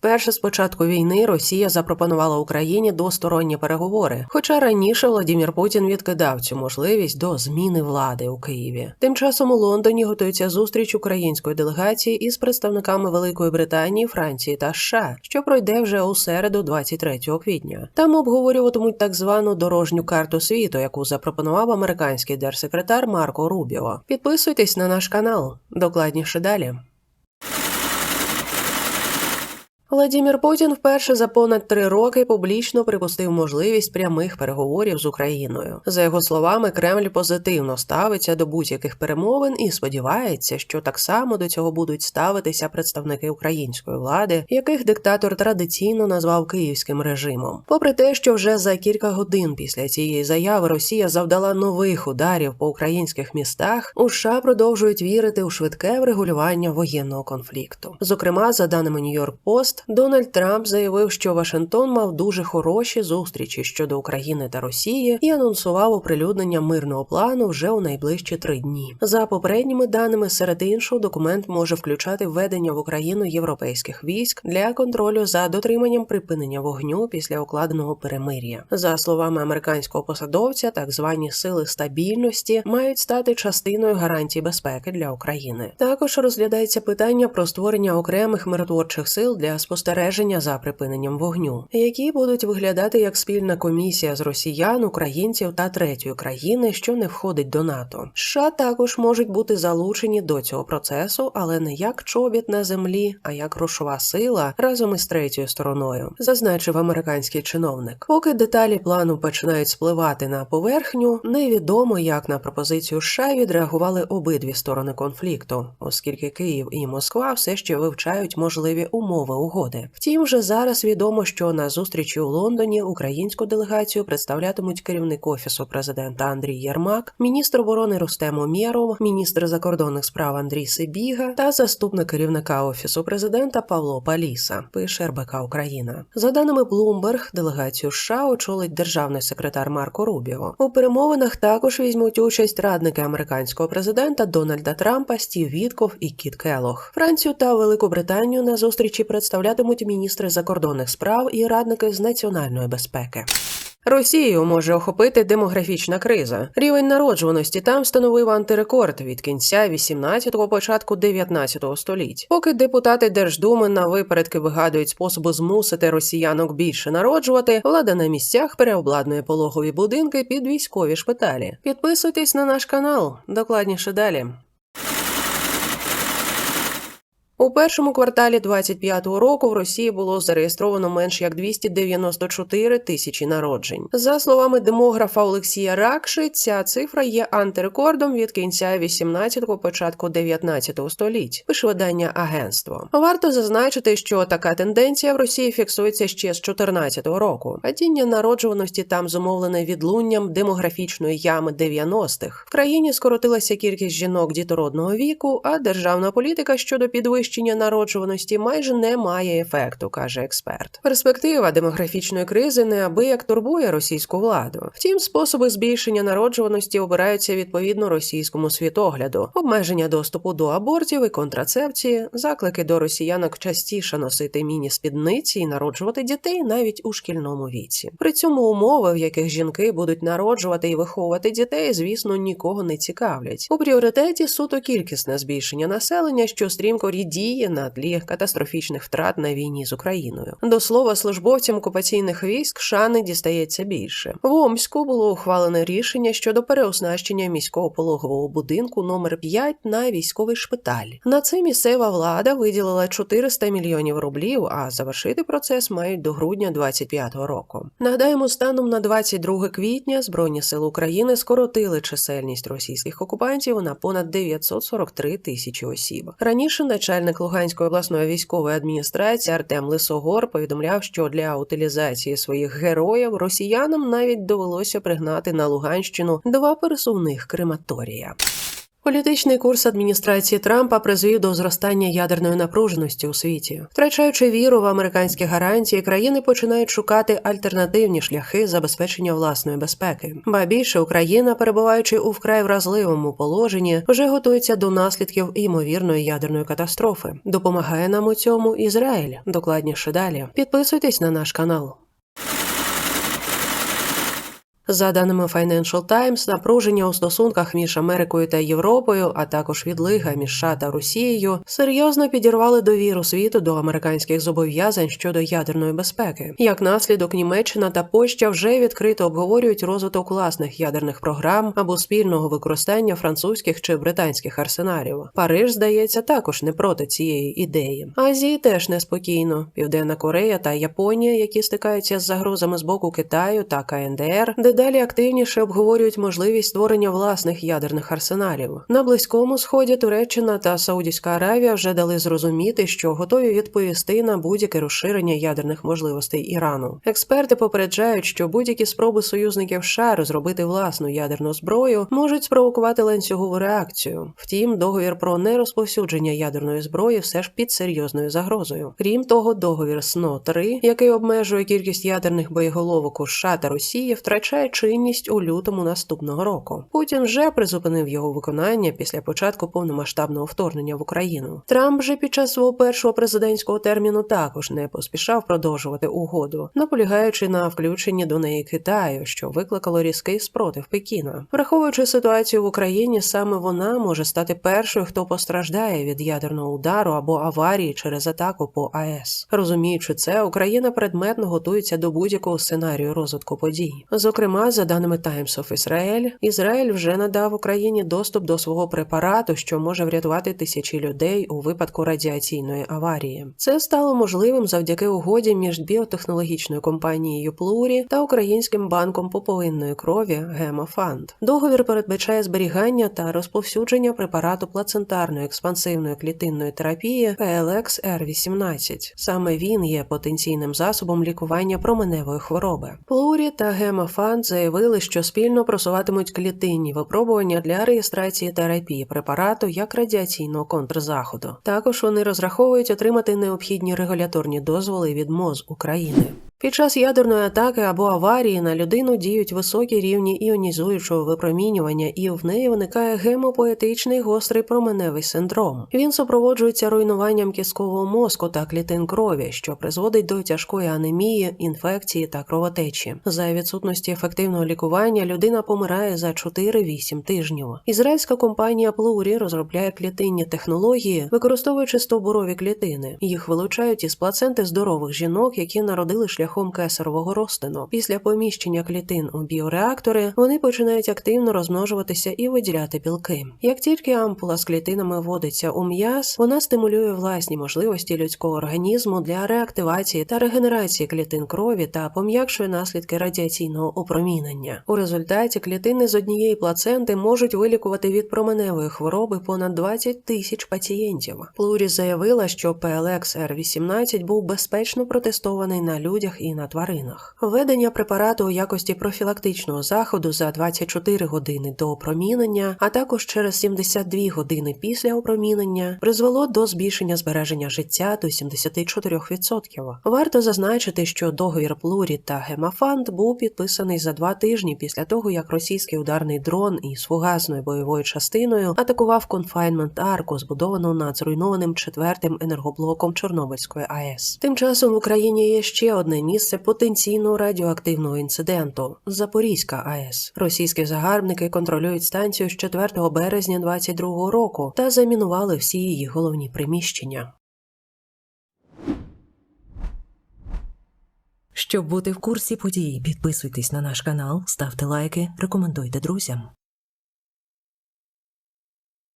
Вперше з початку війни Росія запропонувала Україні двосторонні переговори. Хоча раніше Владимир Путін відкидав цю можливість до зміни влади у Києві. Тим часом у Лондоні готується зустріч української делегації із представниками Великої Британії, Франції та США, що пройде вже у середу, 23 квітня. Там обговорюватимуть так звану дорожню карту світу, яку запропонував американський держсекретар Марко Рубіо. Підписуйтесь на наш канал. Докладніше далі. Владимир Путін вперше за понад три роки публічно припустив можливість прямих переговорів з Україною. За його словами, Кремль позитивно ставиться до будь-яких перемовин і сподівається, що так само до цього будуть ставитися представники української влади, яких диктатор традиційно назвав київським режимом. Попри те, що вже за кілька годин після цієї заяви Росія завдала нових ударів по українських містах, у США продовжують вірити у швидке врегулювання воєнного конфлікту. Зокрема, за даними Нью-Йорк Пост. Дональд Трамп заявив, що Вашингтон мав дуже хороші зустрічі щодо України та Росії і анонсував оприлюднення мирного плану вже у найближчі три дні. За попередніми даними, серед іншого, документ може включати введення в Україну європейських військ для контролю за дотриманням припинення вогню після укладеного перемир'я. За словами американського посадовця, так звані сили стабільності мають стати частиною гарантій безпеки для України. Також розглядається питання про створення окремих миротворчих сил для спостереження за припиненням вогню, які будуть виглядати як спільна комісія з росіян, українців та третьої країни, що не входить до НАТО. США також можуть бути залучені до цього процесу, але не як чобіт на землі, а як грошова сила разом із третьою стороною, зазначив американський чиновник. Поки деталі плану починають спливати на поверхню, невідомо, як на пропозицію США відреагували обидві сторони конфлікту, оскільки Київ і Москва все ще вивчають можливі умови угоди. Втім, вже зараз відомо, що на зустрічі у Лондоні українську делегацію представлятимуть керівник офісу президента Андрій Єрмак, міністр оборони Рустем Умєров, міністр закордонних справ Андрій Сибіга та заступник керівника офісу президента Павло Паліса. Пише РБК Україна. За даними Bloomberg, делегацію США очолить державний секретар Марко Рубіо. У перемовинах також візьмуть участь радники американського президента Дональда Трампа, Стів Вітков і Кіт Келох. Францію та Велику Британію на зустрічі представлятимуть міністри закордонних справ і радники з національної безпеки. Росію може охопити демографічна криза. Рівень народжуваності там становив антирекорд від кінця 18-го, початку 19-го століть. Поки депутати Держдуми на випередки вигадують способи змусити росіянок більше народжувати, влада на місцях переобладнує пологові будинки під військові шпиталі. Підписуйтесь на наш канал. Докладніше далі. У першому кварталі 25-го року в Росії було зареєстровано менш як 294 тисячі народжень. За словами демографа Олексія Ракши, ця цифра є антирекордом від кінця 18-го, початку 19-го століть. Пише видання агентство. Варто зазначити, що така тенденція в Росії фіксується ще з 14-го року. Падіння народжуваності там зумовлене відлунням демографічної ями 90-х. В країні скоротилася кількість жінок дітородного віку, а державна політика щодо підвищення підвищення народжуваності майже не має ефекту, каже експерт. Перспектива демографічної кризи неабияк турбує російську владу. Втім, способи збільшення народжуваності обираються відповідно російському світогляду: обмеження доступу до абортів і контрацепції, заклики до росіянок частіше носити міні-спідниці і народжувати дітей навіть у шкільному віці. При цьому умови, в яких жінки будуть народжувати і виховувати дітей, звісно, нікого не цікавлять. У пріоритеті суто кількісне збільшення населення, що стрімко рідіє діє на тлі катастрофічних втрат на війні з Україною. До слова, службовцям окупаційних військ шани дістається більше. В Омську було ухвалене рішення щодо переоснащення міського пологового будинку номер 5 на військовий шпиталь. На це місцева влада виділила 400 мільйонів рублів, а завершити процес мають до грудня 25-го року. Нагадаємо, станом на 22 квітня Збройні сили України скоротили чисельність російських окупантів на понад 943 тисячі осіб. Раніше начальник Луганської обласної військової адміністрації Артем Лисогор повідомляв, що для утилізації своїх героїв росіянам навіть довелося пригнати на Луганщину два пересувних крематорія. Політичний курс адміністрації Трампа призвів до зростання ядерної напруженості у світі, втрачаючи віру в американські гарантії, країни починають шукати альтернативні шляхи забезпечення власної безпеки. Ба більше Україна, перебуваючи у вкрай вразливому положенні, вже готується до наслідків ймовірної ядерної катастрофи. Допомагає нам у цьому Ізраїль. Докладніше далі. Підписуйтесь на наш канал. За даними Financial Times, напруження у стосунках між Америкою та Європою, а також відлига між США та Росією, серйозно підірвали довіру світу до американських зобов'язань щодо ядерної безпеки. Як наслідок, Німеччина та Польща вже відкрито обговорюють розвиток власних ядерних програм або спільного використання французьких чи британських арсеналів. Париж, здається, також не проти цієї ідеї. Азії теж неспокійно. Південна Корея та Японія, які стикаються з загрозами з боку Китаю та КНДР, дедалі активніше обговорюють можливість створення власних ядерних арсеналів. На близькому сході Туреччина та Саудівська Аравія вже дали зрозуміти, що готові відповісти на будь-яке розширення ядерних можливостей Ірану. Експерти попереджають, що будь-які спроби союзників США розробити власну ядерну зброю можуть спровокувати ланцюгову реакцію. Втім, договір про нерозповсюдження ядерної зброї все ж під серйозною загрозою. Крім того, договір СНО 3 який обмежує кількість ядерних боєголовок у США та Росії, втрачає чинність у лютому наступного року. Путін вже призупинив його виконання після початку повномасштабного вторгнення в Україну. Трамп же під час свого першого президентського терміну також не поспішав продовжувати угоду, наполягаючи на включенні до неї Китаю, що викликало різкий спротив Пекіна. Враховуючи ситуацію в Україні, саме вона може стати першою, хто постраждає від ядерного удару або аварії через атаку по АЕС. Розуміючи це, Україна предметно готується до будь-якого сценарію розвитку подій. Зокрема, за даними Times of Israel, Ізраїль вже надав Україні доступ до свого препарату, що може врятувати тисячі людей у випадку радіаційної аварії. Це стало можливим завдяки угоді між біотехнологічною компанією Плурі та Українським банком поповинної крові Гемофанд. Договір передбачає зберігання та розповсюдження препарату плацентарної експансивної клітинної терапії PLX R18. Саме він є потенційним засобом лікування променевої хвороби. Плурі та Гемофанд заявили, що спільно просуватимуть клітинні випробування для реєстрації терапії препарату як радіаційного контрзаходу. Також вони розраховують отримати необхідні регуляторні дозволи від МОЗ України. Під час ядерної атаки або аварії на людину діють високі рівні іонізуючого випромінювання, і в неї виникає гемопоетичний гострий променевий синдром. Він супроводжується руйнуванням кісткового мозку та клітин крові, що призводить до тяжкої анемії, інфекції та кровотечі. За відсутності ефективного лікування людина помирає за 4-8 тижнів. Ізраїльська компанія Pluri розробляє клітинні технології, використовуючи стовбурові клітини. Їх вилучають із плаценти здорових жінок, які народили шляхом кесарового розтину. Після поміщення клітин у біореактори вони починають активно розмножуватися і виділяти білки. Як тільки ампула з клітинами вводиться у м'яз, вона стимулює власні можливості людського організму для реактивації та регенерації клітин крові та пом'якшує наслідки радіаційного опромінення. У результаті клітини з однієї плаценти можуть вилікувати від променевої хвороби понад 20 тисяч пацієнтів. Плурі заявила, що PLX R18 був безпечно протестований на людях і на тваринах. Введення препарату у якості профілактичного заходу за 24 години до опромінення, а також через 72 години після опромінення, призвело до збільшення збереження життя до 74%. Варто зазначити, що договір Плурі та Гемафанд був підписаний за два тижні після того, як російський ударний дрон із фугасною бойовою частиною атакував конфайнмент арку, збудовану над зруйнованим четвертим енергоблоком Чорнобильської АЕС. Тим часом в Україні є ще одне місце потенційного радіоактивного інциденту Запорізька АЕС. Російські загарбники контролюють станцію з 4 березня 2022 року та замінували всі її головні приміщення. Щоб бути в курсі подій, підписуйтесь на наш канал, ставте лайки, рекомендуйте друзям.